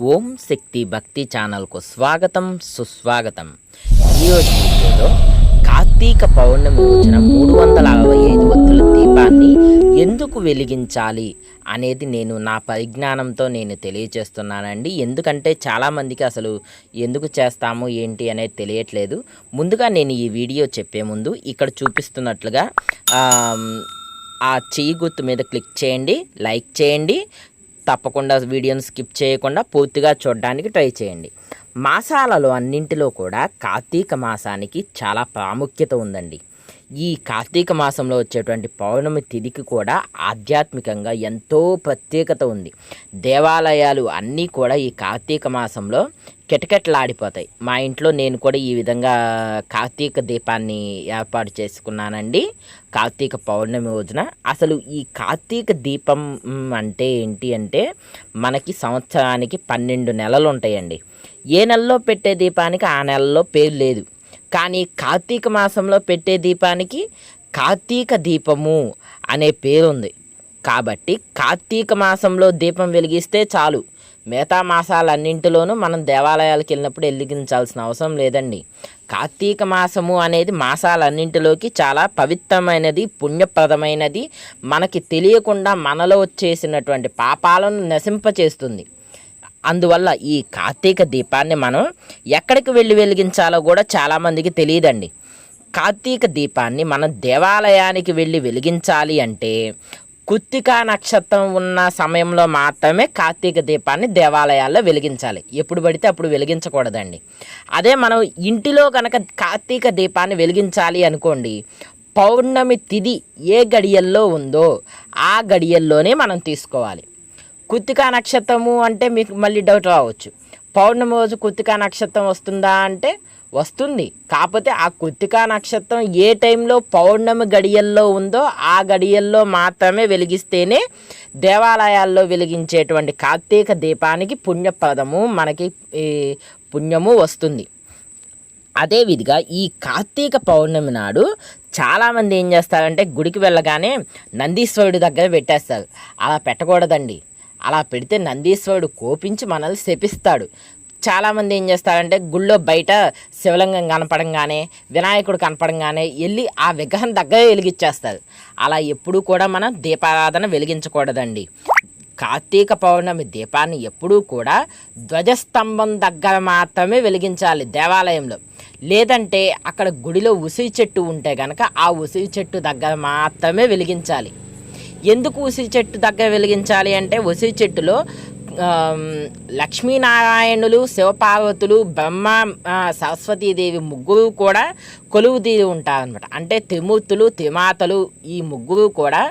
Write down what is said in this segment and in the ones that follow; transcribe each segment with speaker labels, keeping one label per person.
Speaker 1: ఓం శక్తి భక్తి ఛానల్కు స్వాగతం సుస్వాగతం. ఈరోజు వీడియోలో కార్తీక పౌర్ణమి రోజున మూడు వందల అరవై ఐదు వత్తుల దీపాన్ని ఎందుకు వెలిగించాలి అనేది నేను నా పరిజ్ఞానంతో నేను తెలియచేస్తున్నానండి. ఎందుకంటే చాలామందికి అసలు ఎందుకు చేస్తాము ఏంటి అనేది తెలియట్లేదు. ముందుగా నేను ఈ వీడియో చెప్పే ముందు ఇక్కడ చూపిస్తున్నట్లుగా ఆ చెయ్యి గుర్తు మీద క్లిక్ చేయండి లైక్ చేయండి తప్పకుండా వీడియోని స్కిప్ చేయకుండా పూర్తిగా చూడడానికి ట్రై చేయండి. మాసాలలో అన్నింటిలో కూడా కార్తీక మాసానికి చాలా ప్రాముఖ్యత ఉందండి. ఈ కార్తీక మాసంలో వచ్చేటువంటి పౌర్ణమి తిథికి కూడా ఆధ్యాత్మికంగా ఎంతో ప్రత్యేకత ఉంది. దేవాలయాలు అన్నీ కూడా ఈ కార్తీక మాసంలో కిటకిటలాడిపోతాయి. మా ఇంట్లో నేను కూడా ఈ విధంగా కార్తీక దీపాన్ని ఏర్పాటు చేసుకున్నానండి. కార్తీక పౌర్ణమి రోజున. అసలు ఈ కార్తీక దీపం అంటే ఏంటి అంటే మనకి సంవత్సరానికి పన్నెండు నెలలు ఉంటాయండి. ఏ నెలలో పెట్టే దీపానికి ఆ నెలలో పేరు లేదు. కానీ కార్తీక మాసంలో పెట్టే దీపానికి కార్తీక దీపము అనే పేరు ఉంది కాబట్టి కార్తీక మాసంలో దీపం వెలిగిస్తే చాలు. మిగతా మాసాలన్నింటిలోనూ మనం దేవాలయాలకు వెళ్ళినప్పుడు వెలిగించాల్సిన అవసరం లేదండి. కార్తీక మాసము అనేది మాసాలన్నింటిలోకి చాలా పవిత్రమైనది పుణ్యప్రదమైనది. మనకి తెలియకుండా మనలో వచ్చేసినటువంటి పాపాలను నశింపచేస్తుంది. అందువల్ల ఈ కార్తీక దీపాన్ని మనం ఎక్కడికి వెళ్ళి వెలిగించాలో కూడా చాలామందికి తెలియదండి. కార్తీక దీపాన్ని మనం దేవాలయానికి వెళ్ళి వెలిగించాలి అంటే కృత్తికా నక్షత్రం ఉన్న సమయంలో మాత్రమే కార్తీక దీపాన్ని దేవాలయాల్లో వెలిగించాలి. ఎప్పుడు పడితే అప్పుడు వెలిగించకూడదండి. అదే మనం ఇంటిలో కనుక కార్తీక దీపాన్ని వెలిగించాలి అనుకోండి పౌర్ణమి తిది ఏ గడియల్లో ఉందో ఆ గడియల్లోనే మనం తీసుకోవాలి. కుత్తికా నక్షత్రము అంటే మీకు మళ్ళీ డౌట్ రావచ్చు. పౌర్ణమి రోజు కుత్తికా నక్షత్రం వస్తుందా అంటే వస్తుంది. కాకపోతే ఆ కుత్తికా నక్షత్రం ఏ టైంలో పౌర్ణమి గడియల్లో ఉందో ఆ గడియల్లో మాత్రమే వెలిగిస్తేనే దేవాలయాల్లో వెలిగించేటువంటి కార్తీక దీపానికి పుణ్యప్రదము మనకి పుణ్యము వస్తుంది. అదేవిధిగా ఈ కార్తీక పౌర్ణమి నాడు చాలామంది ఏం చేస్తారంటే గుడికి వెళ్ళగానే నందీశ్వరుడి దగ్గర పెట్టేస్తారు. అలా పెట్టకూడదండి. అలా పెడితే నందీశ్వరుడు కోపించి మనల్ని శపిస్తాడు. చాలామంది ఏం చేస్తారంటే గుళ్ళో బయట శివలింగం కనపడంగానే వినాయకుడు కనపడంగానే వెళ్ళి ఆ విగ్రహం దగ్గరే వెలిగించేస్తారు. అలా ఎప్పుడూ కూడా మనం దీపారాధన వెలిగించకూడదండి. కార్తీక పౌర్ణమి దీపాన్ని ఎప్పుడూ కూడా ధ్వజస్తంభం దగ్గర మాత్రమే వెలిగించాలి దేవాలయంలో. లేదంటే అక్కడ గుడిలో ఉసిరి చెట్టు ఉంటే కనుక ఆ ఉసిరి చెట్టు దగ్గర మాత్రమే వెలిగించాలి. ఎందుకు ఉసిరి చెట్టు దగ్గర వెలిగించాలి అంటే ఉసిరి చెట్టులో లక్ష్మీనారాయణులు శివపార్వతులు బ్రహ్మ సరస్వతీదేవి ముగ్గురు కూడా కొలువు తీరి ఉంటారనమాట అంటే త్రిమూర్తులు త్రిమాతలు ఈ ముగ్గురు కూడా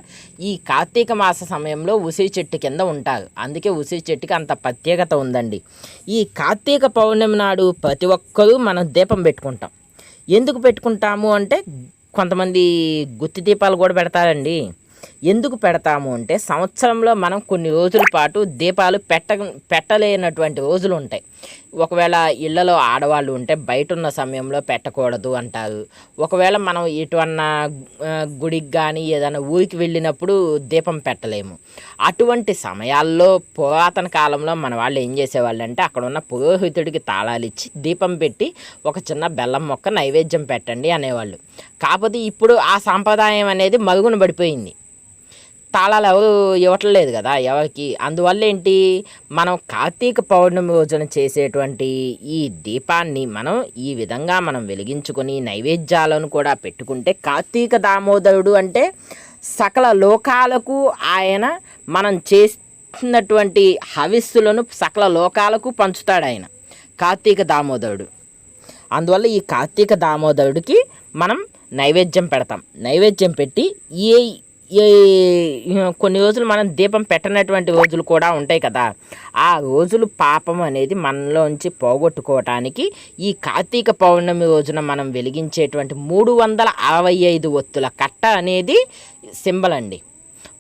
Speaker 1: ఈ కార్తీక మాస సమయంలో ఉసిరి చెట్టు కింద ఉంటారు. అందుకే ఉసిరి చెట్టుకి అంత ప్రత్యేకత ఉందండి. ఈ కార్తీక పౌర్ణమి నాడు ప్రతి ఒక్కరూ మనం దీపం పెట్టుకుంటాం. ఎందుకు పెట్టుకుంటాము అంటే కొంతమంది గుత్తి దీపాలు కూడా పెడతారండి. ఎందుకు పెడతాము అంటే సంవత్సరంలో మనం కొన్ని రోజుల పాటు దీపాలు పెట్ట పెట్టలేనటువంటి రోజులు ఉంటాయి. ఒకవేళ ఇళ్ళలో ఆడవాళ్ళు ఉంటే బయట ఉన్న సమయంలో పెట్టకూడదు అంటారు. ఒకవేళ మనం ఎటువన్నా గుడికి కానీ ఏదైనా ఊరికి వెళ్ళినప్పుడు దీపం పెట్టలేము. అటువంటి సమయాల్లో పురాతన కాలంలో మన వాళ్ళు ఏం చేసేవాళ్ళు అంటే అక్కడ ఉన్న పురోహితుడికి తాళాలు ఇచ్చి దీపం పెట్టి ఒక చిన్న బెల్లం మొక్క నైవేద్యం పెట్టండి అనేవాళ్ళు. కాకపోతే ఇప్పుడు ఆ సాంప్రదాయం అనేది మరుగున పడిపోయింది. తాళాలు ఎవరు ఇవ్వట్లేదు కదా ఎవరికి. అందువల్ల ఏంటి మనం కార్తీక పౌర్ణమి రోజున చేసేటువంటి ఈ దీపాన్ని మనం ఈ విధంగా మనం వెలిగించుకొని నైవేద్యాలను కూడా పెట్టుకుంటే కార్తీక దామోదరుడు అంటే సకల లోకాలకు ఆయన మనం చేసినటువంటి హవిస్సులను సకల లోకాలకు పంచుతాడు ఆయన కార్తీక దామోదరుడు. అందువల్ల ఈ కార్తీక దామోదరుడికి మనం నైవేద్యం పెడతాం. నైవేద్యం పెట్టి ఏ కొన్ని రోజులు మనం దీపం పెట్టనటువంటి రోజులు కూడా ఉంటాయి కదా. ఆ రోజులు పాపం అనేది మనలోంచి పోగొట్టుకోవటానికి ఈ కార్తీక పౌర్ణమి రోజున మనం వెలిగించేటువంటి మూడు వందల అరవై ఐదు ఒత్తుల కట్ట అనేది సింబల్ అండి.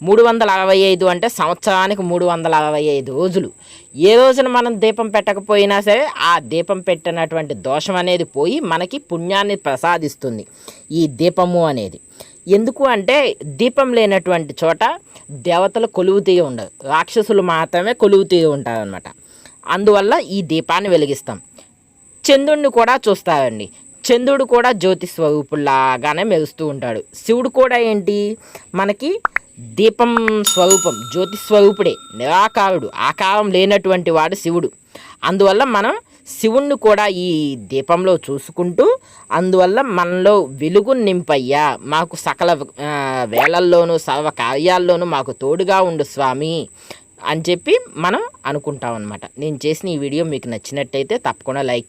Speaker 1: మూడు వందల అరవై ఐదు అంటే సంవత్సరానికి మూడు వందల అరవై ఐదు రోజులు. ఏ రోజున మనం దీపం పెట్టకపోయినా సరే ఆ దీపం పెట్టినటువంటి దోషం అనేది పోయి మనకి పుణ్యాన్ని ప్రసాదిస్తుంది. ఈ దీపము అనేది. ఎందుకు అంటే దీపం లేనటువంటి చోట దేవతలు కొలువు తీయ రాక్షసులు మాత్రమే కొలువు తీయ ఉంటారనమాట అందువల్ల ఈ దీపాన్ని వెలిగిస్తాం. చంద్రుడిని కూడా చూస్తారండి. చంద్రుడు కూడా జ్యోతి స్వరూపులాగానే మెరుస్తూ ఉంటాడు. శివుడు కూడా ఏంటి? మనకి దీపం స్వరూపం జ్యోతి స్వరూపుడే నిరాకారుడు ఆకారం లేనటువంటి వాడు శివుడు. అందువల్ల మనం శివుణ్ణి కూడా ఈ దీపంలో చూసుకుంటూ అందువల్ల మనలో వెలుగు నింపయ్యా. మాకు సకల వేళల్లోనూ సర్వ కార్యాల్లోనూ మాకు తోడుగా ఉండు స్వామి అని చెప్పి మనం అనుకుంటాం అనమాట నేను చేసిన ఈ వీడియో మీకు నచ్చినట్టయితే తప్పకుండా లైక్